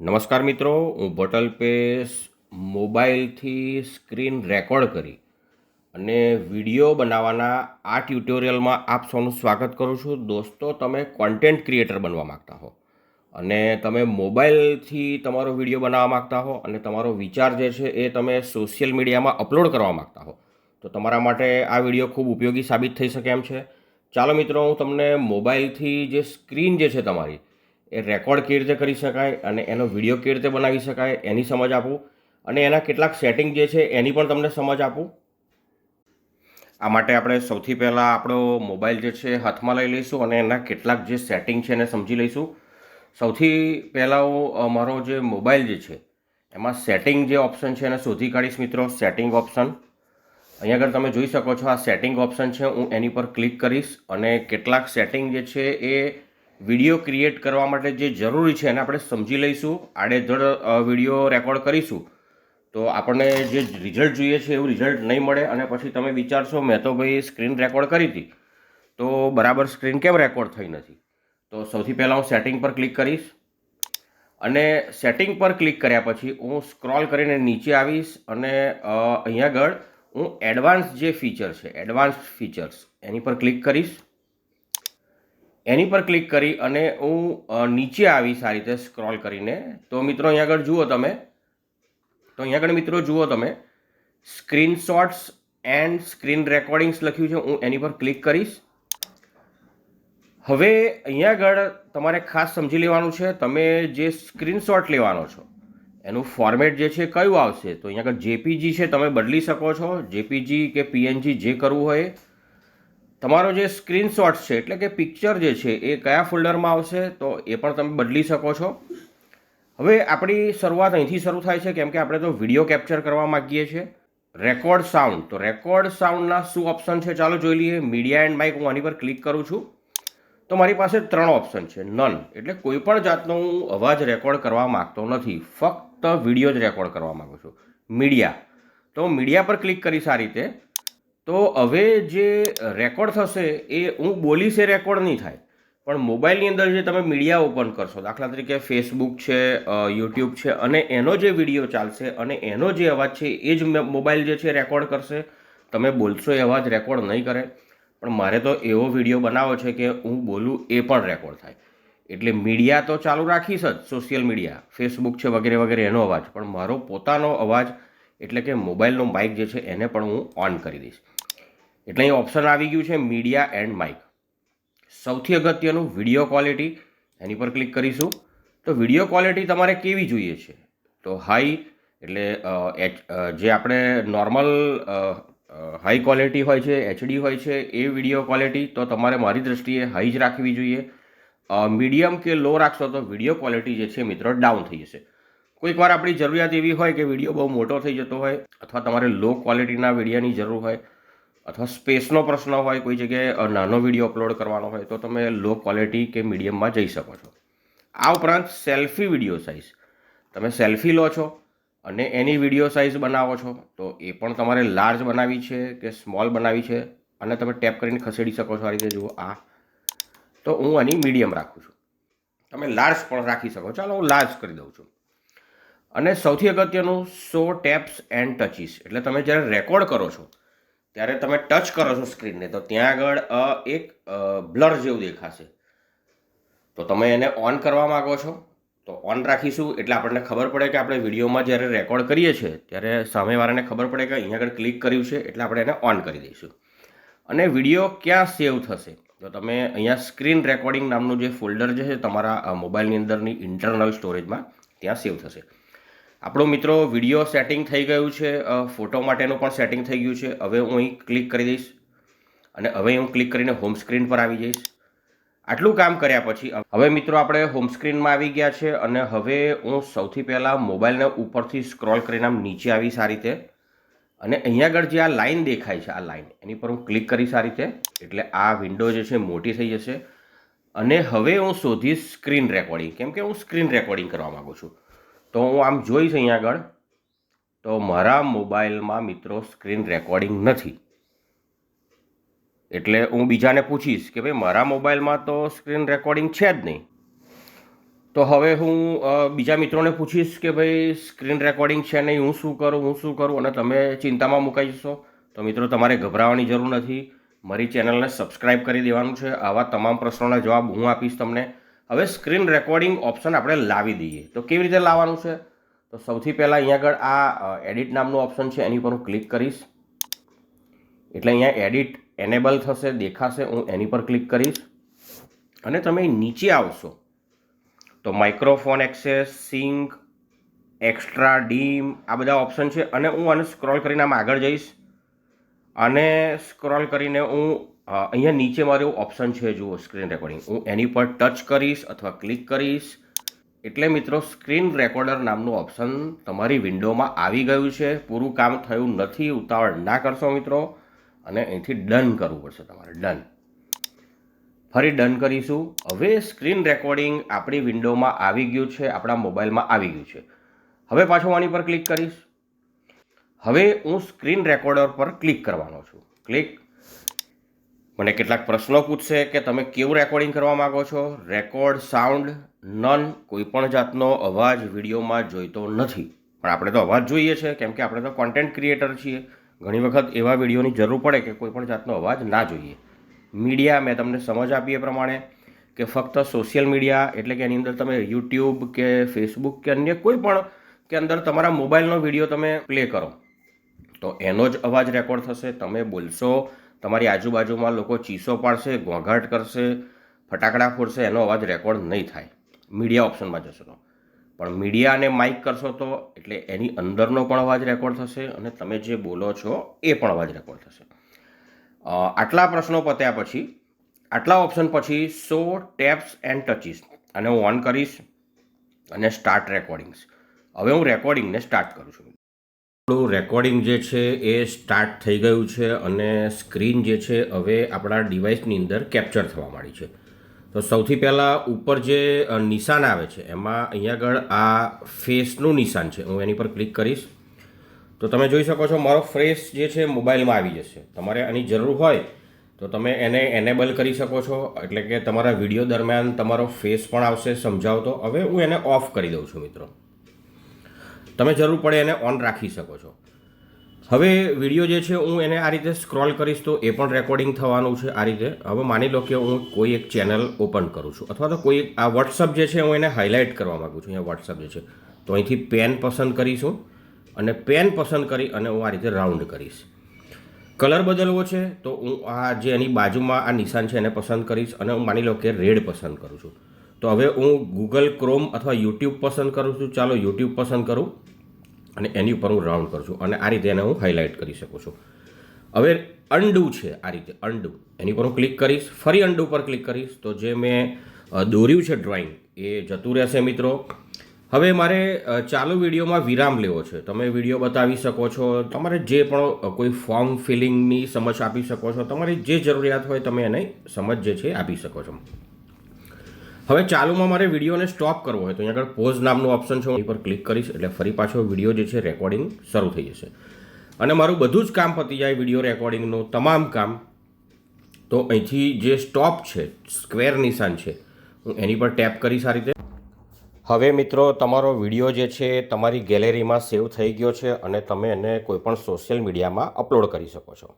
નમસ્કાર મિત્રો, હું ભટલ પેસ મોબાઈલથી સ્ક્રીન રેકોર્ડ કરી અને વીડિયો બનાવવાના આ ટ્યુટોરિયલમાં આપ સૌનું સ્વાગત કરું છું. દોસ્તો, તમે કોન્ટેન્ટ ક્રિએટર બનવા માગતા હો અને તમે મોબાઈલથી તમારો વીડિયો બનાવવા માગતા હો અને તમારો વિચાર જે છે એ તમે સોશિયલ મીડિયામાં અપલોડ કરવા માગતા હો, તો તમારા માટે આ વીડિયો ખૂબ ઉપયોગી સાબિત થઈ શકે એમ છે. ચાલો મિત્રો, હું તમને મોબાઈલથી જે સ્ક્રીન જે છે તમારી એ રેકોર્ડ કેવી રીતે કરી શકાય અને એનો વીડિયો કેવી રીતે બનાવી શકાય, એની સમજ આપું. અને એના કેટલાક સેટિંગ જે છે, એની પણ તમને સમજ આપું. આ માટે આપણે સૌથી પહેલાં આપણો મોબાઈલ જે છે, હાથમાં લઈ લઈશું અને એના કેટલાક જે સેટિંગ છે, એને સમજી લઈશું. સૌથી પહેલાં હું મારો જે મોબાઈલ જે છે, એમાં સેટિંગ જે ઓપ્શન છે, એને શોધી કાઢીશ મિત્રો. સેટિંગ ઓપ્શન અહીંયા આગળ તમે જોઈ શકો છો, આ સેટિંગ ઓપ્શન છે, હું એની પર ક્લિક કરીશ અને કેટલાક સેટિંગ જે છે, એ વીડિયો ક્રિએટ કરવા માટે જે જરૂરી છે એને આપણે સમજી લઈશું, આડેધડ વીડિયો રેકોર્ડ કરીશું. તો આપણને જે રિઝલ્ટ જોઈએ છે એવું રિઝલ્ટ નહીં મળે અને પછી તમે વિચારશો, મેં તો ભાઈ સ્ક્રીન રેકોર્ડ કરી હતી. તો બરાબર સ્ક્રીન કેમ રેકોર્ડ થઈ નથી? તો સૌથી પહેલાં હું સેટિંગ પર ક્લિક કરીશ. અને સેટિંગ પર ક્લિક કર્યા પછી હું સ્ક્રોલ કરીને નીચે આવીશ અને અહીંયા આગળ હું એડવાન્સ જે ફીચર છે, એડવાન્સ ફીચર્સ, એની પર ક્લિક કરીશ. એની પર ક્લિક કરી અને હું નીચે આવીશ આ રીતે સ્ક્રોલ કરીને, તો મિત્રો અહીંયા આગળ જુઓ તમે. તો અહીંયા આગળ મિત્રો જુઓ તમે. સ્ક્રીનશોટ્સ એન્ડ સ્ક્રીન રેકોર્ડિંગ્સ લખ્યું છે. હું એની પર ક્લિક કરીશ. હવે અહીંયા આગળ તમારે ખાસ સમજી લેવાનું છે. તમે જે સ્ક્રીનશોટ લેવાનો છો, એનું ફોર્મેટ જે છે, કયું આવશે? તો અહીંયા આગળ જેપીજી છે. તમે બદલી શકો છો. જેપીજી કે પીએનજી જે કરવું હોય. તમારો જે સ્ક્રીનશોટ છે, એટલે કે પિક્ચર જે છે, એ કયા ફોલ્ડરમાં આવશે, તો એ પણ તમે બદલી શકો છો. હવે આપણી શરૂઆત અહીંથી શરૂ થાય છે, કેમ કે આપણે તો વીડિયો કેપ્ચર કરવા માગીએ છીએ. રેકોર્ડ સાઉન્ડ તો રેકોર્ડ સાઉન્ડના શું ઓપ્શન છે, ચાલો જોઈ લઈએ. મીડિયા એન્ડ માઇક હું આની પર ક્લિક કરું છું. તો મારી પાસે ત્રણ ઓપ્શન છે નન એટલે કોઈ પણ જાતનો હું અવાજ રેકોર્ડ કરવા માંગતો નથી. ફક્ત વીડિયો જ રેકોર્ડ કરવા માગું છું. મીડિયા તો મીડિયા પર ક્લિક કરીશ આ રીતે. તો હવે જે રેકોર્ડ થશે એ હું બોલીશ એ રેકોર્ડ નહીં થાય. પણ મોબાઈલની અંદર જે તમે મીડિયા ઓપન કરશો, દાખલા તરીકે ફેસબુક છે યુટ્યુબ છે, અને એનો જે વીડિયો ચાલશે અને એનો જે અવાજ છે એ જ મોબાઈલ જે છે રેકોર્ડ કરશે. તમે બોલશો એ અવાજ રેકોર્ડ નહીં કરે. પણ મારે તો એવો વીડિયો બનાવવો છે કે હું બોલું એ પણ રેકોર્ડ થાય. એટલે મીડિયા તો ચાલુ રાખીશ જ, સોશિયલ મીડિયા ફેસબુક છે વગેરે વગેરે એનો અવાજ. પણ મારો પોતાનો અવાજ, એટલે કે મોબાઈલનો માઇક જે છે એને પણ હું ઓન કરી દઈશ. એટલે અહીં ઓપ્શન આવી ગયું છે મીડિયા એન્ડ માઇક સૌથી અગત્યનું વીડિયો ક્વોલિટી એની પર ક્લિક કરીશું. તો વીડિયો ક્વોલિટી તમારે કેવી જોઈએ છે? તો હાઈ એટલે એચ જે આપણે નોર્મલ હાઈ ક્વોલિટી હોય છે એચડી હોય છે, એ વીડિયો ક્વોલિટી તો તમારે મારી દ્રષ્ટિએ હાઈ જ રાખવી જોઈએ. મીડિયમ કે લો રાખશો તો વીડિયો ક્વોલિટી જે છે મિત્રો ડાઉન થઈ જશે. કોઈક વાર આપણી જરૂરિયાત એવી હોય કે વીડિયો બહુ મોટો થઈ જતો હોય અથવા તમારે લો ક્વોલિટીના વિડીયોની જરૂર હોય અથવા સ્પેસનો પ્રશ્ન હોય, કોઈ જગ્યાએ નાનો વીડિયો અપલોડ કરવાનો હોય, તો તમે લો ક્વોલિટી કે મીડિયમમાં જઈ શકો છો. આ ઉપરાંત સેલ્ફી વીડિયો સાઇઝ. તમે સેલ્ફી લો છો અને એની વીડિયો સાઇઝ બનાવો છો, તો એ પણ તમારે લાર્જ બનાવી છે કે સ્મોલ બનાવી છે, અને તમે ટેપ કરીને ખસેડી શકો છો આ રીતે, જુઓ, આ. તો હું આની મીડિયમ રાખું છું. તમે લાર્જ પણ રાખી શકો. ચાલો, હું લાર્જ કરી દઉં છું. અને સૌથી અગત્યનું સો ટેપ્સ એન્ડ ટચીસ. એટલે તમે જ્યારે રેકોર્ડ કરો છો ત્યારે તમે ટચ કરો છો સ્ક્રીનને તો ત્યાં આગળ એક બ્લર જેવું દેખાશે. તો તમે એને ઓન કરવા માગો છો, તો ઓન રાખીશું, એટલે આપણને ખબર પડે કે આપણે વિડીયોમાં જ્યારે રેકોર્ડ કરીએ છીએ, ત્યારે સામેવાળાને ખબર પડે કે અહીંયા આગળ ક્લિક કર્યું છે, એટલે આપણે એને ઓન કરી દઈશું. અને વીડિયો ક્યાં સેવ થશે? તો તમે અહીંયા સ્ક્રીન રેકોર્ડિંગ નામનું જે ફોલ્ડર જે છે, તમારા મોબાઈલની અંદરની ઇન્ટરનલ સ્ટોરેજમાં ત્યાં સેવ થશે. આપણું મિત્રો વીડિયો સેટિંગ થઈ ગયું છે ફોટો માટેનું પણ સેટિંગ થઈ ગયું છે. હવે હું અહીં ક્લિક કરી દઈશ અને હવે હું ક્લિક કરીને હોમ સ્ક્રીન પર આવી જઈશ. આટલું કામ કર્યા પછી હવે મિત્રો આપણે હોમ સ્ક્રીનમાં આવી ગયા છે અને હવે હું સૌથી પહેલાં મોબાઈલને ઉપરથી સ્ક્રોલ કરીને આમ નીચે આવીશ આ રીતે. અને અહીંયા આગળ જે આ લાઈન દેખાય છે, આ લાઈન, એની પર હું ક્લિક કરીશ આ રીતે. એટલે આ વિન્ડો જે છે મોટી થઈ જશે. અને હવે હું શોધીશ સ્ક્રીન રેકોર્ડિંગ. કેમ કે હું સ્ક્રીન રેકોર્ડિંગ કરવા માગું છું. તો હું આમ જોઈશ અહીંયા આગળ, તો મારા મોબાઈલમાં મિત્રો સ્ક્રીન રેકોર્ડિંગ નથી. એટલે હું બીજાને પૂછીશ કે ભાઈ, મારા મોબાઈલમાં તો સ્ક્રીન રેકોર્ડિંગ છે જ નહીં. તો હવે હું બીજા મિત્રોને પૂછીશ કે ભાઈ, સ્ક્રીન રેકોર્ડિંગ છે નહીં, હું શું કરું, હું શું કરું, અને તમે ચિંતામાં મુકાઈ જશો. તો મિત્રો, તમારે ગભરાવાની જરૂર નથી. મારી ચેનલને સબસ્ક્રાઈબ કરી દેવાનું છે. આવા તમામ પ્રશ્નોના જવાબ હું આપીશ તમને. હવે સ્ક્રીન રેકોર્ડિંગ ઓપ્શન આપણે લાવી દઈએ. તો કેવી રીતે લાવવાનું છે? તો સૌથી પહેલાં અહીંયા આગળ આ એડિટ નામનું ઓપ્શન છે, એની પર હું ક્લિક કરીશ. એટલે અહીંયા એડિટ એનેબલ થશે, દેખાશે, હું એની પર ક્લિક કરીશ. અને તમે નીચે આવશો. તો microphone access, sync, extra dim, આ બધા ઓપ્શન છે. અને હું આને સ્ક્રોલ કરીને આમ આગળ જઈશ. અને સ્ક્રોલ કરીને હું અહીંયા નીચે મારું ઓપ્શન છે જુઓ સ્ક્રીન રેકોર્ડિંગ. હું એની પર ટચ કરીશ અથવા ક્લિક કરીશ. એટલે મિત્રો, સ્ક્રીન રેકોર્ડર નામનું ઓપ્શન તમારી વિન્ડોમાં આવી ગયું છે. પૂરું કામ થયું નથી, ઉતાવળ ના કરશો મિત્રો. અને અહીંથી ડન કરવું પડશે તમારે, ડન. ફરી ડન કરીશું. હવે સ્ક્રીન રેકોર્ડિંગ આપણી વિન્ડોમાં આવી ગયું છે, આપણા મોબાઈલમાં આવી ગયું છે. હવે પાછું આની પર ક્લિક કરીશ. હવે હું સ્ક્રીન રેકોર્ડર પર ક્લિક કરવાનો છું. ક્લિક. મને કેટલાક પ્રશ્નો પૂછશે કે તમે કેવું રેકોર્ડિંગ કરવા માગો છો? રેકોર્ડ સાઉન્ડ નન કોઈ પણ જાતનો અવાજ વિડીયોમાં જોઈતો નથી. પણ આપણે તો અવાજ જોઈએ છે, કેમ કે આપણે તો કોન્ટેન્ટ ક્રિએટર છીએ. ઘણી વખત એવા વિડીયોની જરૂર પડે કે કોઈ પણ જાતનો અવાજ ના જોઈએ. મીડિયા મેં તમને સમજ આપી એ પ્રમાણે કે ફક્ત સોશિયલ મીડિયા એટલે કે એની અંદર તમે યુટ્યુબ કે ફેસબુક કે અન્ય કોઈ પણ કે અંદર તમારા મોબાઈલનો વીડિયો તમે પ્લે કરો. તો એનો જ અવાજ રેકોર્ડ થશે, તમે બોલશો, તમારી આજુબાજુમાં લોકો ચીસો પાડશે, ઘોંઘાટ કરશે, ફટાકડા ફોડશે, એનો અવાજ રેકોર્ડ નહીં થાય. મીડિયા ઓપ્શનમાં જશો તો. પણ મીડિયાને માઇક કરશો તો, એટલે એની અંદરનો પણ અવાજ રેકોર્ડ થશે અને તમે જે બોલો છો, એ પણ અવાજ રેકોર્ડ થશે. આટલા પ્રશ્નો પત્યા પછી, આટલા ઓપ્શન પછી સો ટેપ્સ એન્ડ ટચીસ અને હું ઓન કરીશ, અને સ્ટાર્ટ રેકોર્ડિંગ્સ હવે હું રેકોર્ડિંગને સ્ટાર્ટ કરું છું. આપણું રેકોર્ડિંગ જે છે એ સ્ટાર્ટ થઈ ગયું છે અને સ્ક્રીન જે છે હવે આપણા ડિવાઇસની અંદર કેપ્ચર થવા માંડી છે. તો સૌથી પહેલાં ઉપર જે નિશાન આવે છે, એમાં અહીંયા આગળ આ ફેસનું નિશાન છે. હું એની પર ક્લિક કરીશ. તો તમે જોઈ શકો છો મારો ફેસ જે છે મોબાઈલમાં આવી જશે. તમારે આની જરૂર હોય તો તમે એને એનેબલ કરી શકો છો. એટલે કે તમારા વીડિયો દરમિયાન તમારો ફેસ પણ આવશે, સમજાવતો. હવે હું એને ઓફ કરી દઉં છું, મિત્રો. તમે જરૂર પડે એને ઓન રાખી શકો છો. હવે વીડિયો જે છે, હું એને આ રીતે સ્ક્રોલ કરીશ તો એ પણ રેકોર્ડિંગ થવાનું છે આ રીતે. હવે માની લો કે હું કોઈ એક ચેનલ ઓપન કરું છું અથવા તો કોઈ આ વોટ્સઅપ જે છે, હું એને હાઇલાઇટ કરવા માગું છું. અહીંયા વોટ્સઅપ જે છે, તો અહીંથી પેન પસંદ કરીશું અને પેન પસંદ કરી અને હું આ રીતે રાઉન્ડ કરીશ. કલર બદલવો છે, તો હું આ જે એની બાજુમાં આ નિશાન છે એને પસંદ કરીશ અને હું માની લો કે રેડ પસંદ કરું છું. તો હવે હું ગૂગલ ક્રોમ અથવા યુટ્યુબ પસંદ કરું છું. ચાલો યુટ્યુબ પસંદ કરું અને એની ઉપર હું રાઉન્ડ કરું છું અને આ રીતે એને હું હાઇલાઇટ કરી શકું છું. હવે અન્ડુ છે આ રીતે અન્ડુ એની પર હું ક્લિક કરીશ, ફરી અન્ડુ પર ક્લિક કરીશ. તો જે મેં દોર્યું છે ડ્રોઈંગ એ જતું રહેશે મિત્રો. હવે મારે ચાલુ વિડીયોમાં વિરામ લેવો છે. તમે વીડિયો બતાવી શકો છો. તમારે જે પણ કોઈ ફોર્મ ફિલિંગની સમજ આપી શકો છો. તમારી જે જરૂરિયાત હોય તમે એને સમજ જે છે આપી શકો છો. હવે ચાલુમાં મારે વિડીયોને સ્ટોપ કરવો હોય તો અહીંયા આગળ પોઝ નામનું ઓપ્શન છે, હું પર ક્લિક કરીશ, એટલે ફરી પાછો વીડિયો જે છે રેકોર્ડિંગ શરૂ થઈ જશે. અને મારું બધું જ કામ પતી જાય વીડિયો રેકોર્ડિંગનું તમામ કામ. તો અહીંથી જે સ્ટોપ છે સ્ક્વેર નિશાન છે, હું એની પર ટેપ કરીશ આ રીતે. હવે મિત્રો, તમારો વીડિયો જે છે, તમારી ગેલેરીમાં સેવ થઈ ગયો છે અને તમે એને કોઈપણ સોશિયલ મીડિયામાં અપલોડ કરી શકો છો.